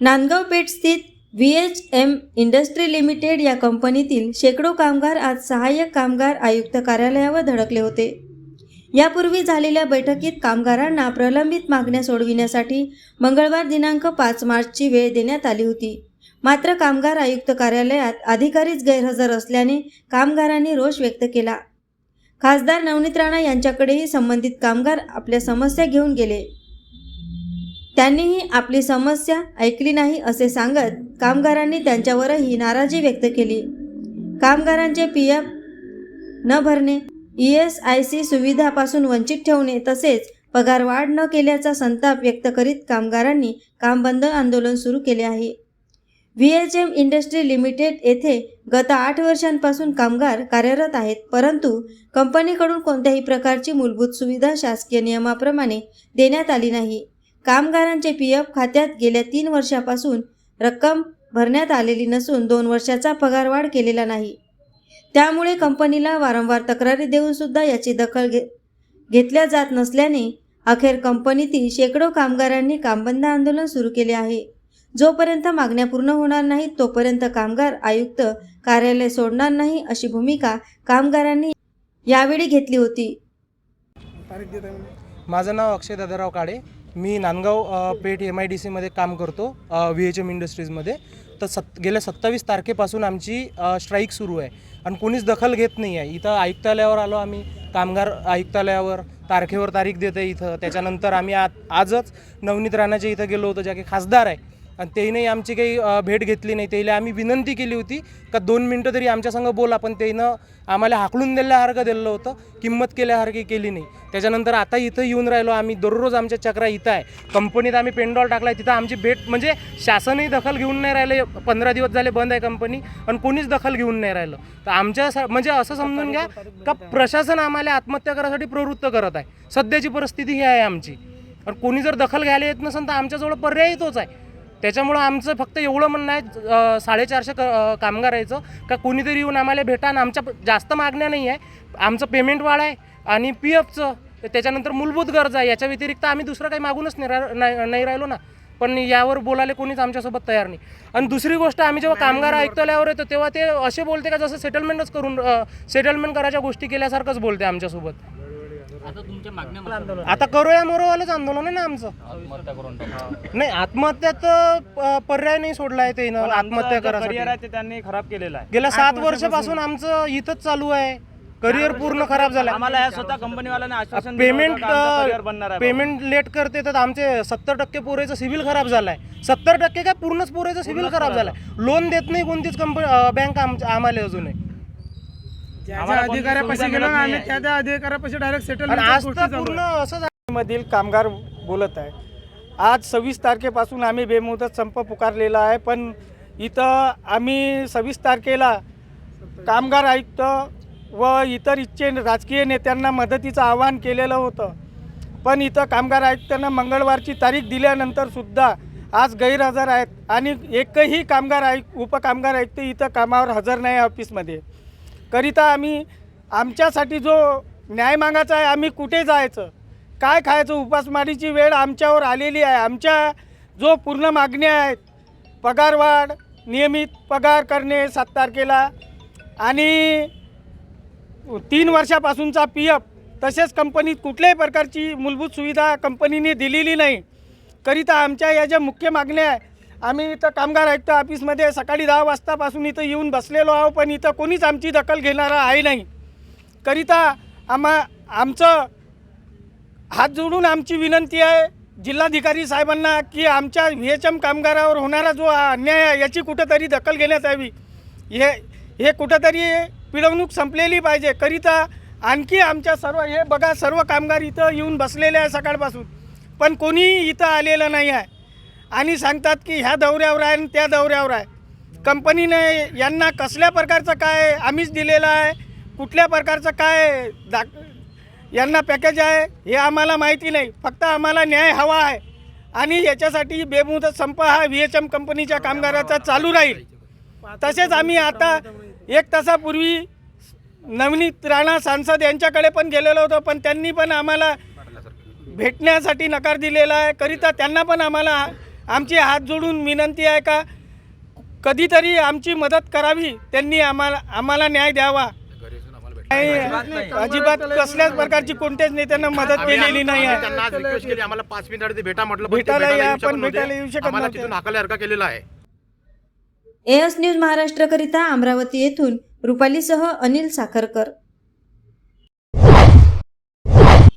नांदगाव पेठ स्थित V H M industry limited या कंपनीतील शेकडो कामगार आज सहाय्यक कामगार आयुक्त कार्यालयावर धडकले होते. यापूर्वी झालेल्या बैठकीत कामगारांना प्रलंबित मागण्या सोडविण्यासाठी मंगळवार दिनांक पाच मार्चची वेळ देण्यात आली होती. मात्र कामगार आयुक्त कार्यालयात अधिकारीच गैरहजर असल्याने कामगारांनी रोष व्यक्त केला. खासदार नवनीत राणा यांच्याकडेही संबंधित कामगार आपल्या समस्या घेऊन गेले. त्यांनीही आपली समस्या ऐकली नाही असे सांगत कामगारांनी त्यांच्यावरही नाराजी व्यक्त केली. कामगारांचे पी एफ न भरणे ई एस आय सी सुविधापासून वंचित ठेवणे तसेच पगार वाढ न केल्याचा संताप व्यक्त करीत कामगारांनी काम बंद आंदोलन सुरू केले आहे. V H M industry limited येथे गत आठ वर्षांपासून कामगार कार्यरत आहेत परंतु कंपनीकडून कोणत्याही प्रकारची मूलभूत सुविधा शासकीय नियमाप्रमाणे देण्यात आली नाही. कामगारांचे पी एफ खात्यात गेल्या तीन वर्षापासून रक्कम भरण्यात आलेली नसून दोन वर्षाचा पगारवाढ केलेला नाही. त्यामुळे कंपनीला वारंवार तक्रारी देऊनसुद्धा याची दखल घे घेतल्या जात नसल्याने अखेर कंपनीतील शेकडो कामगारांनी कामबंद आंदोलन सुरू केले आहे. जोपर्यंत मागण्या पूर्ण होणार नाहीत तोपर्यंत कामगार आयुक्त कार्यालय सोडणार नाही अशी भूमिका कामगारांनी यावेळी घेतली होती. माझं नाव अक्षय दादाराव काळे. मी Nandgaon Peth M I D सीमध्ये काम करतो व्ही एच एम इंडस्ट्रीजमध्ये तर सत् गेल्या सत्तावीस तारखेपासून आमची स्ट्राईक सुरू आहे. आणि कोणीच दखल घेत नाही आहे. इथं आयुक्तालयावर आलो आम्ही. कामगार आयुक्तालयावर तारखेवर तारीख देतं इथं. त्याच्यानंतर आम्ही आ आजच नवनीत राणाच्या इथं गेलो होतो ज्या की खासदार आहे. आणि त्याने आमची काही भेट घेतली नाही. त्याला आम्ही विनंती केली होती का दोन मिनटं तरी आमच्यासंग बोला पण त्यानं आम्हाला हाकलून दिल्यासारखं दिलं होतं. किंमत केल्यासारखी केली नाही. त्याच्यानंतर आता इथं येऊन राहिलो आम्ही. दररोज आमच्या चक्रा इथं आहे. कंपनीत आम्ही पेंडॉल टाकला आहे तिथं आमची भेट म्हणजे शासनही दखल घेऊन नाही राहिले. पंधरा दिवस झाले बंद आहे कंपनी. आणि कोणीच दखल घेऊन नाही राहिलं. तर आमच्या म्हणजे असं समजून घ्या का प्रशासन आम्हाला आत्महत्या करायसाठी प्रवृत्त करत आहे. सध्याची परिस्थिती ही आहे आमची. आणि कोणी जर दखल घ्यायला येत नसेल तर आमच्याजवळ पर्याय तोच आहे. त्याच्यामुळं आमचं फक्त एवढं म्हणणं आहे साडेचारशे क कामगार यायचं का कोणीतरी येऊन आम्हाला भेटा आणि आमच्या जास्त मागण्या नाही आहे. आमचं पेमेंट वाढ आहे आणि पी एफचं त्याच्यानंतर मूलभूत गरज आहे. याच्या व्यतिरिक्त आम्ही दुसरं काही मागूनच नाही नाही नाही राहिलो ना. पण यावर बोलायला कोणीच आमच्यासोबत तयार नाही. आणि दुसरी गोष्ट आम्ही जेव्हा कामगार आयुक्तालयावर येतो तेव्हा ते असे बोलते का जसं सेटलमेंटच करून सेटलमेंट करायच्या गोष्टी केल्यासारखंच बोलते आमच्यासोबत. आता तुमच्या मागण्या आता करूया मोरोवालंच आंदोलन आहे ना आमचं. आत्महत्या करून टाका. नाही आत्महत्या तर पर्याय नाही सोडलाय त्यानं आत्महत्या ते त्यांनी खराब केलेलं आहे. गेल्या सात वर्षापासून आमचं इथंच चालू आहे. करिअर पूर्ण खराब झालं आम्हाला या स्वतः कंपनीवाल्याने आश्वासन पेमेंट पेमेंट लेट करते तर आमचे सत्तर टक्के पोरेचं सिव्हिल खराब झालाय. सत्तर टक्के काय पूर्णच पोरेचं सिव्हिल खराब झालाय. लोन देत नाही कोणतीच कंपनी बँक आम्हाला आम्हाला अधिकाऱ्यापाशी सुविधा गेलो मिळत आम्ही. त्या त्या अधिकाऱ्यापाशी डायरेक्ट सेटल आणि आज तर पूर्ण असं झालं. मधील कामगार बोलत आहे आज सव्वीस तारखेपासून आम्ही बेमुदत संप पुकारलेला आहे पण इथं आम्ही सव्वीस तारखेला कामगार आयुक्त व इतर इच्छे राजकीय नेत्यांना मदतीचं आवाहन केलेलं होतं. पण इथं कामगार आयुक्तांना मंगळवारची तारीख दिल्यानंतर सुद्धा आज गैरहजर आहेत. आणि एकही कामगार आयुक्त उपकामगार आयुक्त इथं कामावर हजर नाही ऑफिसमध्ये करिता आम्ही आमच्यासाठी जो न्याय मागायचा आहे आम्ही कुठे जायचं? काय खायचं? उपासमारीची वेळ आमच्यावर आलेली आहे. आमच्या जो पूर्ण मागण्या आहेत पगारवाढ नियमित पगार करणे सात तारखेला आणि तीन वर्षापासूनचा पी एफ तसेच कंपनीत कुठल्याही प्रकारची मूलभूत सुविधा कंपनीने दिलेली नाही. करिता आमच्या या ज्या मुख्य मागण्या आहे आम्ही इथं कामगार आयुक्त ऑफिसमध्ये सकाळी दहा वाजतापासून इथं येऊन बसलेलो आहो पण इथं कोणीच आमची दखल घेणारा आहे नाही. करिता आम्हा आमचं हात जोडून आमची विनंती आहे जिल्हाधिकारी साहेबांना की आमच्या व्ही एच एम कामगारावर होणारा जो अन्याय आहे याची कुठंतरी दखल घेण्यात यावी. हे हे कुठंतरी पिळवणूक संपलेली पाहिजे. करिता आणखी आमच्या सर्व हे बघा सर्व कामगार इथं येऊन बसलेले आहे सकाळपासून. पण कोणीही इथं आलेलं नाही आहे. आणि सांगतात की ह्या दौऱ्यावर आहे आणि त्या दौऱ्यावर आहे. कंपनीने यांना कसल्या प्रकारचं काय आम्हीच दिलेलं आहे कुठल्या प्रकारचं काय दा यांना पॅकेज आहे हे आम्हाला माहिती नाही. फक्त आम्हाला न्याय हवा आहे. आणि याच्यासाठी बेमुदत संप हा व्ही एच एम कंपनीच्या कामगाराचा चालू राहील. तसेच आम्ही आता एक तासापूर्वी नवनीत राणा सांसद यांच्याकडे पण गेलेलो होतो पण त्यांनी पण आम्हाला भेटण्यासाठी नकार दिलेला आहे. करिता त्यांना पण आम्हाला आमची हात जोडून विनंती आहे का? कधीतरी आमची मदत करावी. त्यांनी आम्हाला आम्हाला न्याय द्यावा. नाही, अजिबात कसल्याच प्रकारची कोणत्याच नेत्यांना मदत केलेली नाही आहे. त्यांना आज रिक्वेस्ट केली. आम्हाला पाच मिनिटात भेटा म्हटलं पण ते भेटायला भेटायला या, येऊ शकत पण नव्हते. भेटायला येऊ शकत आम्हाला नव्हते. तिथून हाकाला केलेला आहे. एएस न्यूज महाराष्ट्रकरिता अमरावती येथून रुपालीसह अनिल साखरकर